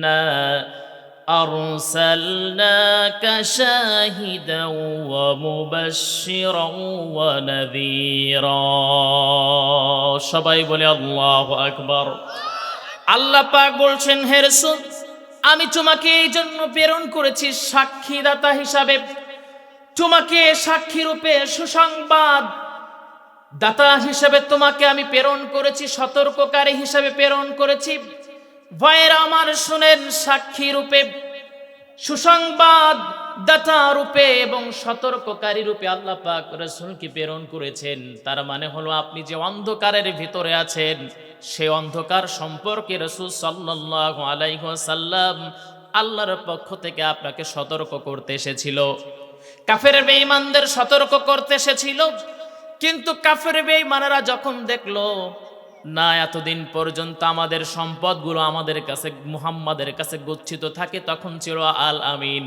إنا أرسلناك شاهدا ومبشرا ونذيرا সবাই বলে আল্লাহ আকবার আল্লাহ পাক বলছেন হে রাসূল আমি তোমাকে এই জন্য প্রেরণ করেছি সাক্ষীদাতা হিসাবে তোমাকে সাক্ষী রূপে সুসংবাদ দাতা হিসেবে তোমাকে আমি প্রেরণ করেছি সতর্ককারী হিসেবে প্রেরণ করেছি ভয়ের আমার শুনেন সাক্ষী রূপে, সুসংবাদ দাতা রূপে এবং সতর্ককারী রূপে আল্লাহ পাক রসুলকে প্রেরণ করেছেন। তার মানে হলো আপনি যে অন্ধকারের ভিতরে আছেন, সে অন্ধকার সম্পর্কে রসুল সাল্লাহ আলাইসাল্লাম আল্লাহর পক্ষ থেকে আপনাকে সতর্ক করতে এসেছিল। কাফের বেঈমানদের সতর্ক করতে এসেছিল। কিন্তু কাফের বেঈমানেরা যখন দেখল না, এতদিন পর্যন্ত আমাদের সম্পদগুলো আমাদের কাছে, মুহাম্মাদের কাছে গচ্ছিত থাকে, তখন ছিল আল আমিন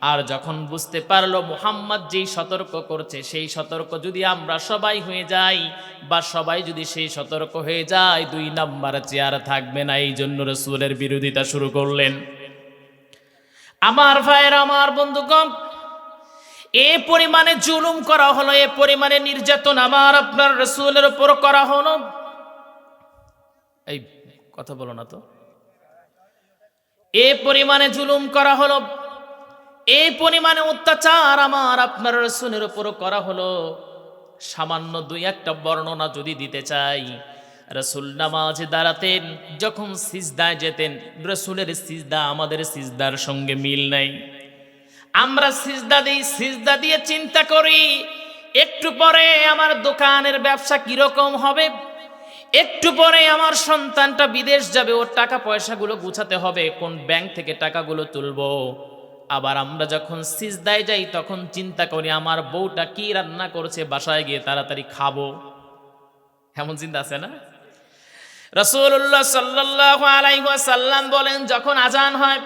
আর যখন বুঝতে পারল মুহাম্মদ যেই সতর্ক করছে, সেই সতর্ক যদি আমরা সবাই হয়ে যাই, বা সবাই যদি সেই সতর্ক হয়ে যায়, দুই নাম্বার চেয়ার থাকবে না, এই জন্য রসুলের বিরোধিতা শুরু করলেন। আমার ভাইয়ের, আমার বন্ধুগণ, এ পরিমাণে জুলুম করা হলো, এ পরিমাণে নির্যাতন আমার আপনার রসুলের উপর করা হলো। এই, কথা বলো না তো। এ পরিমাণে জুলুম করা হলো এই পরিমাণে অত্যাচার আমার আপনার রসুনের উপর করা হলো। সামান্য দুই একটা বর্ণনা যদি দিতে চাই, রসুল নামাজে দাঁড়াতেন, যখন সিজদায় যেতেন, রসুলের সিজদা আমাদের সিজদার সঙ্গে মিল নাই। আমরা সিজদা দিই, সিজদা দিয়ে চিন্তা করি, একটু পরে আমার দোকানের ব্যবসা কীরকম হবে? একটু পরে আমার সন্তানটা বিদেশ যাবে, ওর টাকা পয়সাগুলো গুছাতে হবে, কোন ব্যাংক থেকে টাকাগুলো তুলবো। আবার আমরা যখন সিজদায় যাই, তখন চিন্তা করি, আমার বউটা কি রান্না করছে, বাসায় গিয়ে তাড়াতাড়ি খাব। এমন চিন্তা আছে না? রসুল্লাহ সাল্লাহ আলাইসাল্লাম বলেন, যখন আজান হয়,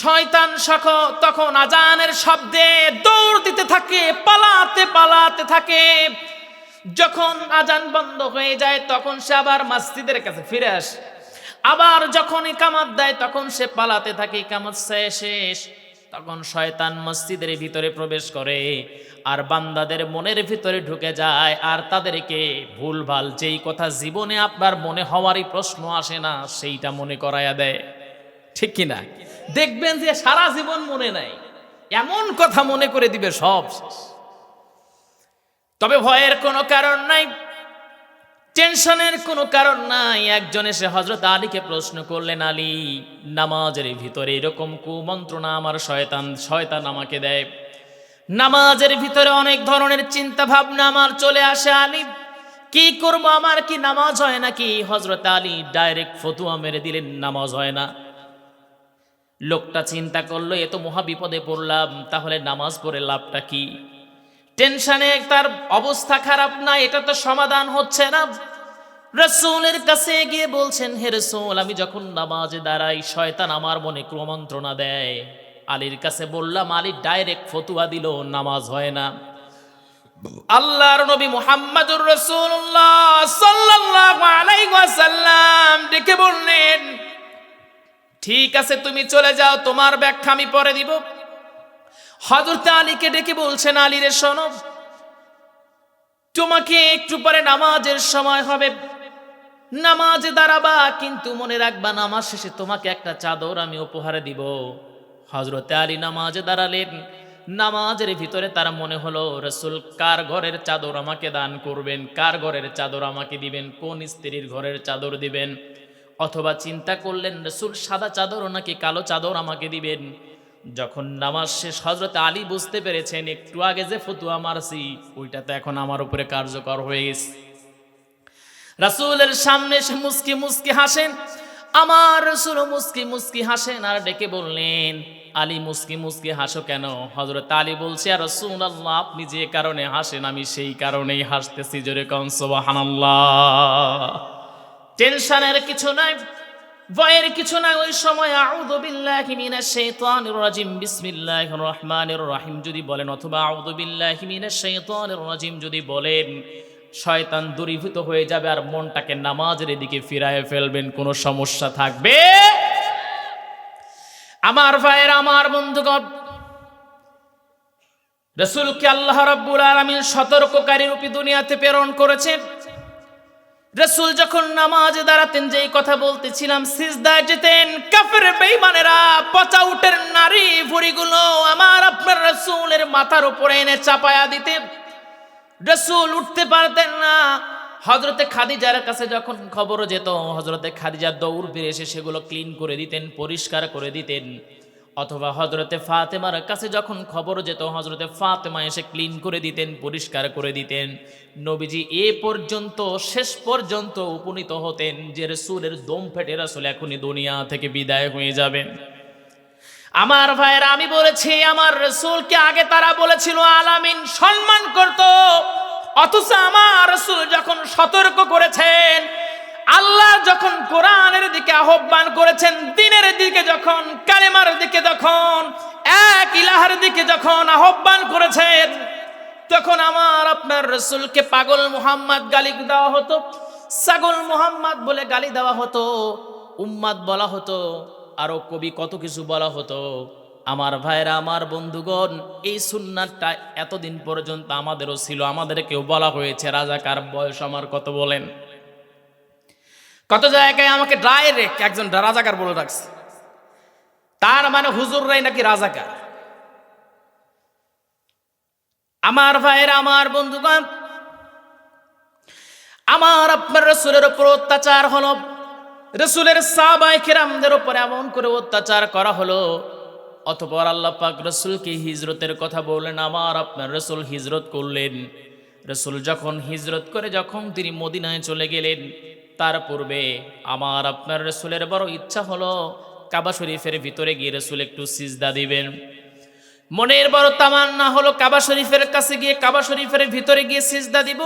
শয়তান সখ, তখন আজানের শব্দে দৌড় দিতে থাকে, পালাতে পালাতে থাকে। যখন আজান বন্ধ হয়ে যায়, তখন সে আবার মসজিদের কাছে ফিরে আসে। আবার যখন ইকামত দেয়, তখন সে পালাতে থাকে, ইকামত শেষ। তখন শয়তান মসজিদের ভিতরে প্রবেশ করে, আর বান্দাদের মনের ভিতরে ঢুকে যায়, আর তাদেরকে ভুলভাল যেই কথা জীবনে আপনার মনে হওয়ারই প্রশ্ন আসে না, সেইটা মনে করাইয়া দেয়। ঠিক কিনা? দেখবেন যে সারা জীবন মনে নাই। এমন কথা মনে করে দিবে সব শেষ। তবে ভয়ের কোনো কারণ নাই, টেনশনের কোনো কারণ নাই। একজন এসে হজরত আলীকে প্রশ্ন করলেন, আলী, নামাজের ভিতরে এরকম কুমন্ত্রণা আমার শয়তান শয়তান আমাকে দেয়। নামাজের ভিতরে অনেক ধরনের চিন্তা ভাবনা আমার চলে আসে, আলী। কি করব আমার? কি নামাজ হয় নাকি? হজরত আলী ডাইরেক্ট ফতুয়া মেরে দিলেন, নামাজ হয় না। লোকটা চিন্তা করল, এ তো মহা বিপদে পড়লাম, তাহলে নামাজ পড়ে লাভটা কি? টেনশনে তার অবস্থা খারাপ না, এটা তো সমাধান হচ্ছে না। রসুলের কাছে গিয়ে বলছেন, হে রসুল, আমি যখন নামাজে দাঁড়াই, শয়তান আমার মনে ক্রমন্ত্রণা দেয়। আলীর কাছে বললাম, আলী ডাইরেক্ট ফতুয়া দিল, নামাজ হয় না। আল্লাহর নবী মুহাম্মাদুর রাসূলুল্লাহ সাল্লাল্লাহু আলাইহি ওয়াসাল্লাম ডেকে বললেন, ঠিক আছে, তুমি চলে যাও, তোমার ব্যাখ্যা আমি পরে দিব। হজরত আলীকে ডেকে বলছেন, আলীরে শোনো তোমাকে একটু পরে নামাজের সময় হবে। নামাজে দাঁড়াবা, কিন্তু মনে রাখবা নামাজ শেষে তোমাকে একটা চাদর আমি উপহারে দিব। হজরতে আলী নামাজে দাঁড়ালেন। নামাজের ভিতরে তার মনে হলো, রসুল, কার ঘরের চাদর আমাকে দান করবেন? কার ঘরের চাদর আমাকে দিবেন? কোন স্ত্রীর ঘরের চাদর দিবেন? অথবা চিন্তা করলেন, রসুল, সাদা চাদর নাকি কালো চাদর আমাকে দিবেন? যখন নামাজ শেষ হজরত আলী বুঝতে পেরেছেন, একটু আগে যে ফতুয়া মারছি, ওইটা তো এখন আমার উপরে কার্যকর হয়ে গেছে। রাসুলের সামনে সে মুসকি মুস্কি হাসেন, আমার রসুল মুসকি মুস্কি হাসেন আর ডেকে বললেন, আলী, মুসকি মুসকি হাসো কেন? হজরত আলী বলছে আর রসুল আল্লাহ আপনি যে কারণে হাসেন, আমি সেই কারণেই হাসতেছি, জোরে কনসবাহানাল্লাহ টেনশনের কিছু নাই ভয়ের কিছু নাই, ওই সময় আউযু বিল্লাহি মিনাশ শাইতানির রাজিম। বিসমিল্লাহির রহমানির রহিম যদি বলেন, অথবা আউযু বিল্লাহি মিনাশ শাইতানির রাজিম যদি বলেন, শয়তান দূরীভূত হয়ে যাবে আর মনটাকে নামাজের দিকে ফিরায় ফেলবেন, কোনো সমস্যা থাকবে? আমার ভাইয়ের, আমার বন্ধুগণ, রসুলকে আল্লাহ রাব্বুল আলামিন সতর্ককারী রূপী দুনিয়াতে প্রেরণ করেছেন। রসুল যখন নামাজে দাঁড়াতেন, যেই কথা বলতেছিলাম, সিজদায় যেতেন, কাফের বেঈমানেরা পচা উটের নারী ভুড়িগুলো আমার আপনার রসুলের মাথার উপরে এনে চাপায়া দিতে। রসুল উঠতে পারতেন না। হজরতে খাদিজার কাছে যখন খবর যেত হজরতে খাদিজা দৌড় ফিরে এসে সেগুলো ক্লিন করে দিতেন, পরিষ্কার করে দিতেন। অথবা হজরতে ফাতেমার কাছে যখন খবর যেত হজরতে ফাতেমা এসে ক্লিন করে দিতেন, পরিষ্কার করে দিতেন। নবীজি এ পর্যন্ত, শেষ পর্যন্ত উপনীত হতেন যে রসুলের দম ফেটে রসুল এখনই দুনিয়া থেকে বিদায় হয়ে যাবেন। আমার ভাইয়েরা, আমি বলেছি, আমার রসুলকে আগে তারা বলেছিল, আলামিন সম্মান করত। অথচ আমার রসুল যখন সতর্ক করেছেন আল্লাহ যখন কোরআনের দিকে আহ্বান করেছেন, দিনের দিকে যখন, কালেমার দিকে যখন, এক ইলাহার দিকে যখন আহ্বান করেছেন, তখন আমার আপনার রসুলকে পাগল মুহাম্মদ গালি দেওয়া হতো সাগল মুহাম্মদ বলে গালি দেওয়া হতো, উম্মাদ বলা হতো, আরও কবি কত কিছু বলা হতো। আমার ভাইরা, আমার বন্ধুগণ, এই সুন্নাতটা এতদিন পর্যন্ত আমাদেরও ছিল, আমাদেরকেও বলা হয়েছে, রাজাকার বয়স আমার কত বলেন? কত জায়গায় আমাকে ডাইরেক্ট একজন রাজাকার বলে রাখছে তার মানে হুজুররাই নাকি রাজাকার। আমার ভাইয়ের, আমার বন্ধুগণ, আমার আপনার রসুলের উপর অত্যাচার হলো, রসুলের সাবাই কেরামদের উপর এমন করে অত্যাচার করা হলো, অতপর আল্লাহ পাক রসুলকে হিজরতের কথা বললেন, আমার আপনার রসুল হিজরত করলেন। রসুল যখন হিজরত করে, যখন তিনি মদিনায় চলে গেলেন তার পূর্বে আমার আপনার রসুলের বড় ইচ্ছা হলো কাবা শরীফের ভিতরে গিয়ে রসুল একটু সিজদা দিবেন। মনের বড় তামান্না হলো কাবা শরীফের কাছে গিয়ে কাবা শরীফের ভিতরে গিয়ে সিজদা দিব।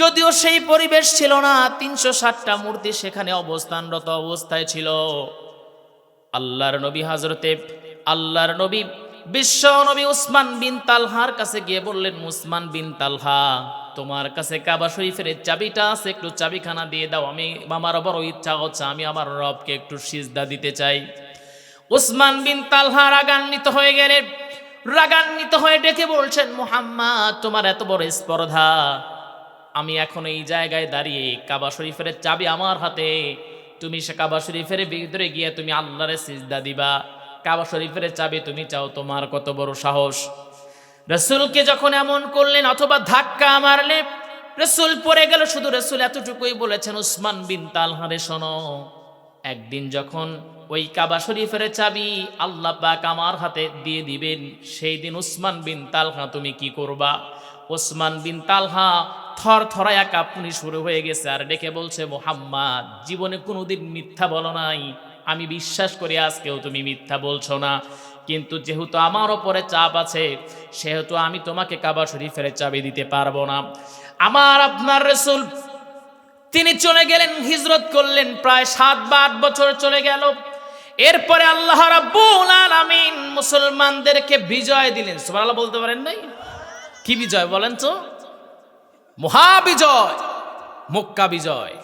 যদিও সেই পরিবেশ ছিল না, তিনশো ষাটটা মূর্তি সেখানে অবস্থানরত অবস্থায় ছিল। আল্লাহর নবী হাজরতে আল্লাহর নবী বিশ্ব নবী উসমান বিন তালহার কাছে গিয়ে বললেন, উসমান বিন তালহা তোমার কাছে কাবা শরীফের চাবিটা আছে, একটু চাবিখানা দিয়ে দাও। আমি, আমার বড় ইচ্ছা হচ্ছে আমি আমার রবকে একটু সিজদা দিতে চাই। উসমান বিন তালহা রাগান্বিত হয়ে গেলেন রাগান্বিত হয়ে ডেকে বলছেন, মুহাম্মদ, তোমার এত বড় স্পর্ধা। আমি এখন এই জায়গায় দাঁড়িয়ে কাবা শরীফের চাবি আমার হাতে। তুমি সে কাবা শরীফের ভিতরে গিয়ে তুমি আল্লাহরে সিজদা দিবা। কাবা শরীফের চাবি তুমি চাও তোমার কত বড় সাহস? রসুলকে যখন এমন করলেন অথবা ধাক্কা মারলে রসুল পড়ে গেল, শুধু রসুল এতটুকুই বলেছেন, উসমান বিন তালহারে শোনো, একদিন যখন ওই কাবা শরীফের চাবি আল্লাহ পাক আমার হাতে দিয়ে দিবেন, সেই দিন উসমান বিন তালহা তুমি কি করবা? ওসমান বিন তালহা থর থরায়া কাঁপুনি শুরু হয়ে গেছে, আর ডেকে বলছে, মোহাম্মদ, জীবনে কোনোদিন মিথ্যা বলো নাই। আমি বিশ্বাস করি আজকেও তুমি মিথ্যা বলছো না। কিন্তু যেহেতু আমার ওপরে চাপ আছে, সেহেতু আমি তোমাকে কাবা শরীফের চাবি দিতে পারব না। আমার আপনার রসুল, তিনি চলে গেলেন, হিজরত করলেন, প্রায় সাত বা আট বছর চলে গেল। এরপরে আল্লাহ রাব্বুল মুসলমানদেরকে বিজয় দিলেন। সুবহানাল্লাহ বলতে পারেন নাই? কি বিজয় বলেন তো? মহাবিজয়, মক্কা বিজয়।